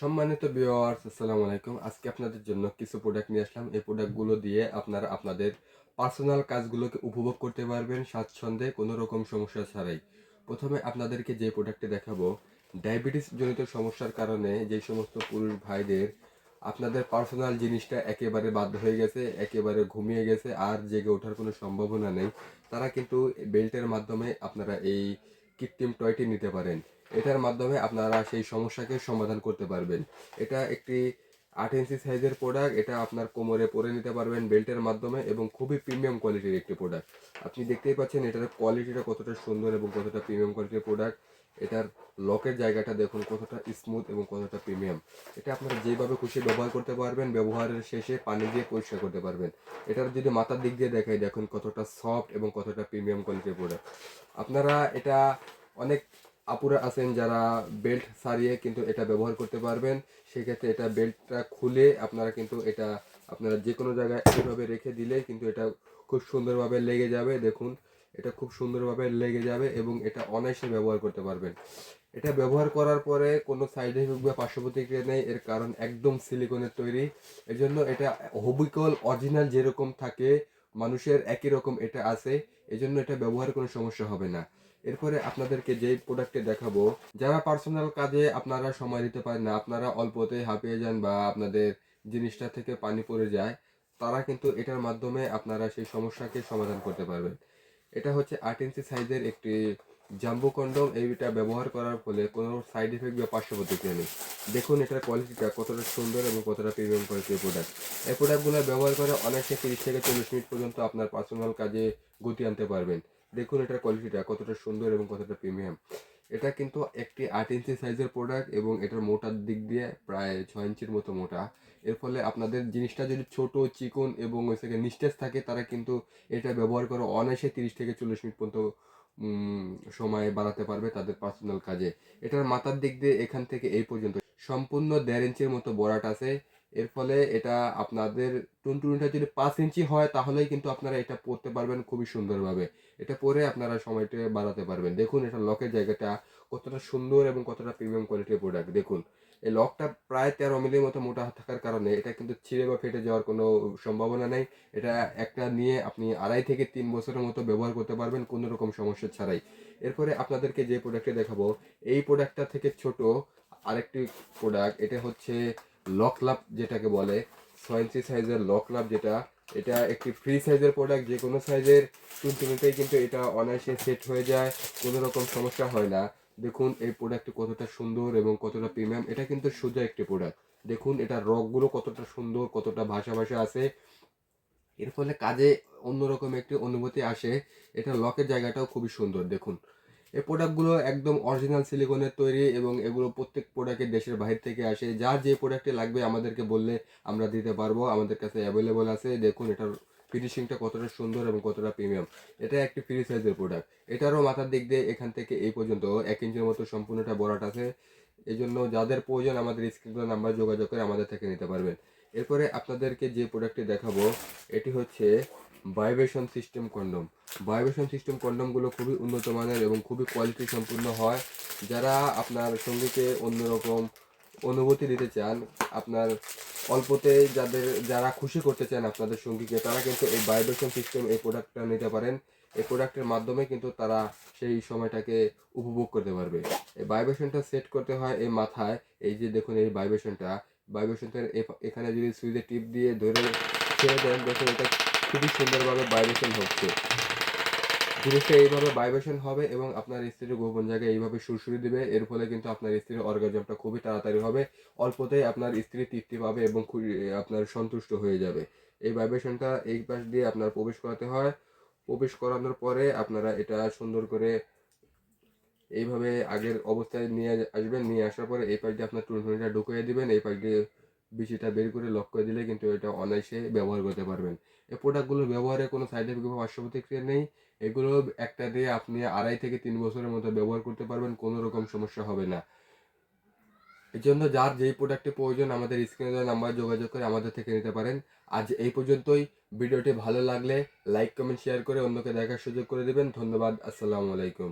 সম্মানিত ভিউয়ার্স আসসালামু আলাইকুম। আজকে আপনাদের জন্য কিছু প্রোডাক্ট নিয়ে আসলাম। এই প্রোডাক্টগুলো দিয়ে আপনারা আপনাদের পার্সোনাল কাজগুলোকে উপভোগ করতে পারবেন স্বাচ্ছন্দ্যে, কোনো রকম সমস্যা ছাড়াই। প্রথমে আপনাদেরকে যে প্রোডাক্টটি দেখাবো ডায়াবেটিস জনিত সমস্যার কারণে যে সমস্ত পুরুষ ভাইদের আপনাদের পার্সোনাল জিনিসটা একেবারে বাধ্য হয়ে গেছে, একেবারে ঘুমিয়ে গেছে, আর জেগে ওঠার কোনো সম্ভাবনা নেই, তারা কিন্তু বেল্টের মাধ্যমে আপনারা এই কৃত্রিম টয়টি নিতে পারেন। এটার মাধ্যমে আপনারা সেই সমস্যাকে সমাধান করতে পারবেন। এটা একটি আট ইঞ্চি সাইজের প্রোডাক্ট এটা আপনার কোমরে পরে নিতে পারবেন বেল্টের মাধ্যমে এবং খুবই প্রিমিয়াম কোয়ালিটির একটি প্রোডাক্ট আপনি দেখতেই পাচ্ছেন এটার কোয়ালিটিটা কতটা সুন্দর এবং কতটা প্রিমিয়াম কোয়ালিটির প্রোডাক্ট এটার লকের জায়গাটা দেখুন কতটা স্মুথ এবং কতটা প্রিমিয়াম এটা আপনারা যেভাবে খুশি ব্যবহার করতে পারবেন, ব্যবহারের শেষে পানি দিয়ে পরিষ্কার করতে পারবেন। এটার যদি মাথার দিক দিয়ে দেখাই, দেখুন কতটা সফট এবং কতটা প্রিমিয়াম কোয়ালিটির প্রোডাক্ট আপনারা এটা অনেক আপুরা আছেন যারা বেল্ট সারিয়ে কিন্তু এটা ব্যবহার করতে পারবেন, সেক্ষেত্রে এটা বেল্টটা খুলে আপনারা কিন্তু এটা আপনারা যে কোনো জায়গায় এইভাবে রেখে দিলে কিন্তু এটা খুব সুন্দরভাবে লেগে যাবে। দেখুন, এটা খুব সুন্দরভাবে লেগে যাবে এবং এটা অনায়াসে ব্যবহার করতে পারবেন। এটা ব্যবহার করার পরে কোনো সাইড এফেক্ট বা পার্শ্ব প্রতিক্রিয়া নেই, এর কারণ একদম সিলিকনের তৈরি। এজন্য এটা হবিকল অরিজিনাল যেরকম থাকে মানুষের একই রকম এটা আছে, এজন্য এটা ব্যবহার কোনো সমস্যা হবে না। এরপরে আপনাদেরকে যে প্রোডাক্টে দেখাবো, যারা পার্সোনাল কাজে আপনারা সময় দিতে পারেন না, আপনারা অল্পতে হাঁপিয়ে যান বা আপনাদের জিনিসটা থেকে পানি পড়ে যায়, তারা কিন্তু এটার মাধ্যমে আপনারা সেই সমস্যাকে সমাধান করতে পারবেন। এটা হচ্ছে আট ইঞ্চি সাইজের একটি জাম্বো কন্ডম এইটা ব্যবহার করার ফলে কোনো সাইড এফেক্ট বা পার্শ্ব প্রতিক্রিয়া নেই। দেখুন এটার কোয়ালিটিটা কতটা সুন্দর এবং কতটা প্রিমিয়াম কোয়ালিটির প্রোডাক্ট এই প্রোডাক্টগুলো ব্যবহার করে অনেকটা তিরিশ থেকে চল্লিশ মিনিট পর্যন্ত আপনার পার্সোনাল কাজে গতি আনতে পারবেন। দেখুন এটার কোয়ালিটিটা কতটা সুন্দর এবং কতটা প্রিমিয়াম এটা কিন্তু একটি আট ইঞ্চি সাইজের প্রোডাক্ট এবং এটার মোটার দিক দিয়ে প্রায় ছয় ইঞ্চির মতো মোটা। এর ফলে আপনাদের জিনিসটা যদি ছোট, চিকন এবং ওই থেকে নিস্টেজ থাকে, তারা কিন্তু এটা ব্যবহার করে অনায়াসে তিরিশ থেকে চল্লিশ মিনিট পর্যন্ত সময় বাড়াতে পারবে তাদের পার্সোনাল কাজে। এটার মাথার দিক দিয়ে এখান থেকে এই পর্যন্ত। সম্পূর্ণ দেড় ইঞ্চির মতো বরাট আছে। এর ফলে এটা আপনাদের টুনটুনিটা যদি পাঁচ ইঞ্চি হয়, তাহলেই কিন্তু আপনারা এটা পরতে পারবেন খুবই সুন্দরভাবে। এটা পরে আপনারা সময়টা বাড়াতে পারবেন। দেখুন, এটা লকের জায়গাটা কতটা সুন্দর এবং কতটা প্রিমিয়াম কোয়ালিটির প্রোডাক্ট দেখুন, এই লকটা প্রায় তেরো মিলির মতো মোটা থাকার কারণে এটা কিন্তু ছিঁড়ে বা ফেটে যাওয়ার কোনো সম্ভাবনা নেই। এটা একটা নিয়ে আপনি আড়াই থেকে তিন বছরের মতো ব্যবহার করতে পারবেন, কোনো রকম সমস্যা ছাড়াই। এরপরে আপনাদেরকে যে প্রোডাক্টে দেখাবো, এই প্রোডাক্টটা থেকে ছোট আরেকটি প্রোডাক্ট এটা হচ্ছে লক লাভ যেটাকে বলে ছয় ইঞ্চি সাইজের লক লাভ যেটা, এটা একটি ফ্রি সাইজের প্রোডাক্ট যে কোনো সাইজের টুনটুনিতেই কিন্তু এটা অনায়াসে সেট হয়ে যায়, কোনো রকম সমস্যা হয় না। দেখুন, এই প্রোডাক্টটি কতটা সুন্দর এবং কতটা প্রিমিয়াম এটা কিন্তু সোজা একটি প্রোডাক্ট দেখুন, এটা রকগুলো কতটা সুন্দর, কতটা ভাষা ভাষা আছে। এর ফলে কাজে অন্যরকম একটি অনুভূতি আসে। এটা লকের জায়গাটাও খুবই সুন্দর, দেখুন। এই প্রোডাক্টগুলো একদম অরিজিনাল সিলিকনের তৈরি এবং এগুলো প্রত্যেক প্রোডাক্টের দেশের বাইরে থেকে আসে। যার যে প্রোডাক্টে লাগবে আমাদেরকে বললে আমরা দিতে পারব। আমাদের কাছে অ্যাভেলেবল আছে। দেখুন, এটার ফিনিশিংটা কতটা সুন্দর এবং কতটা প্রিমিয়াম এটা একটি ফ্রি সাইজের প্রোডাক্ট এটারও মাথার দিক দিয়ে এখান থেকে এই পর্যন্ত। এক ইঞ্চির মতো সম্পূর্ণটা বরাট আছে। এই জন্য যাদের প্রয়োজন, আমাদের স্ক্রিন নাম্বার যোগাযোগ করে আমাদের থেকে নিতে পারবেন। এরপরে আপনাদেরকে যে প্রোডাক্টটি দেখাবো, এটি হচ্ছে vibration system condom vibration system কন্ডমগুলো খুবই উন্নত মানের এবং খুবই কোয়ালিটি সম্পূর্ণ হয়। যারা আপনার সঙ্গীকে অন্যরকম অনুভূতি দিতে চান, আপনার অল্পতে যাদের, যারা খুশি করতে চান আপনাদের সঙ্গীকে, তারা কিন্তু এই ভাইব্রেশন সিস্টেম এই প্রোডাক্টটা নিতে পারেন। এই প্রোডাক্টের মাধ্যমে কিন্তু তারা সেই সময়টাকে উপভোগ করতে পারবে। এই ভাইব্রেশনটা সেট করতে হয় এই মাথায়, এই যে দেখুন এই ভাইব্রেশনটা ভাইব্রেশনটা এখানে যদি সুইচে টিপ দিয়ে ধরে ছেড়ে দেন, দেখুন এটা খুবই সুন্দরভাবে ভাইব্রেশন হচ্ছে। জিনিসটা এইভাবে ভাইব্রেশন হবে এবং আপনার স্ত্রীর গোপন জায়গায় এইভাবে সুরসুরি দেবে, এর ফলে কিন্তু আপনার স্ত্রীর অর্গাজমটা খুবই তাড়াতাড়ি হবে, অল্পতেই আপনার স্ত্রী তৃপ্তি পাবে এবং আপনার সন্তুষ্ট হয়ে যাবে। এই ভাইব্রেশনটা এই পাশ দিয়ে আপনার প্রবেশ করাতে হয়। প্রবেশ করানোর পরে আপনারা এটা সুন্দর করে এইভাবে আগের অবস্থায় নিয়ে আসবেন, নিয়ে আসার পরে এই পাশ দিয়ে আপনার টুনটুনিটা ঢুকিয়ে দিবেন, এই পাশ দিয়ে বিচিটা বের করে লক করে দিলে কিন্তু এটা অনায়াসে ব্যবহার করতে পারবেন। এই প্রোডাক্টগুলো ব্যবহারে কোনো সাইড এফেক্ট বা পার্শ্ব প্রতিক্রিয়া নেই। এগুলো একটা দিয়ে আপনি আড়াই থেকে তিন বছরের মতো ব্যবহার করতে পারবেন, কোনো রকম সমস্যা হবে না। এই জন্য যার যেই প্রোডাক্টের প্রয়োজন আমাদের স্ক্রিনে দেওয়া নাম্বার যোগাযোগ করে আমাদের থেকে নিতে পারেন। আজ এই পর্যন্তই। ভিডিওটি ভালো লাগলে লাইক কমেন্ট শেয়ার করে অন্যকে দেখার সুযোগ করে দেবেন। ধন্যবাদ। আসসালামু আলাইকুম।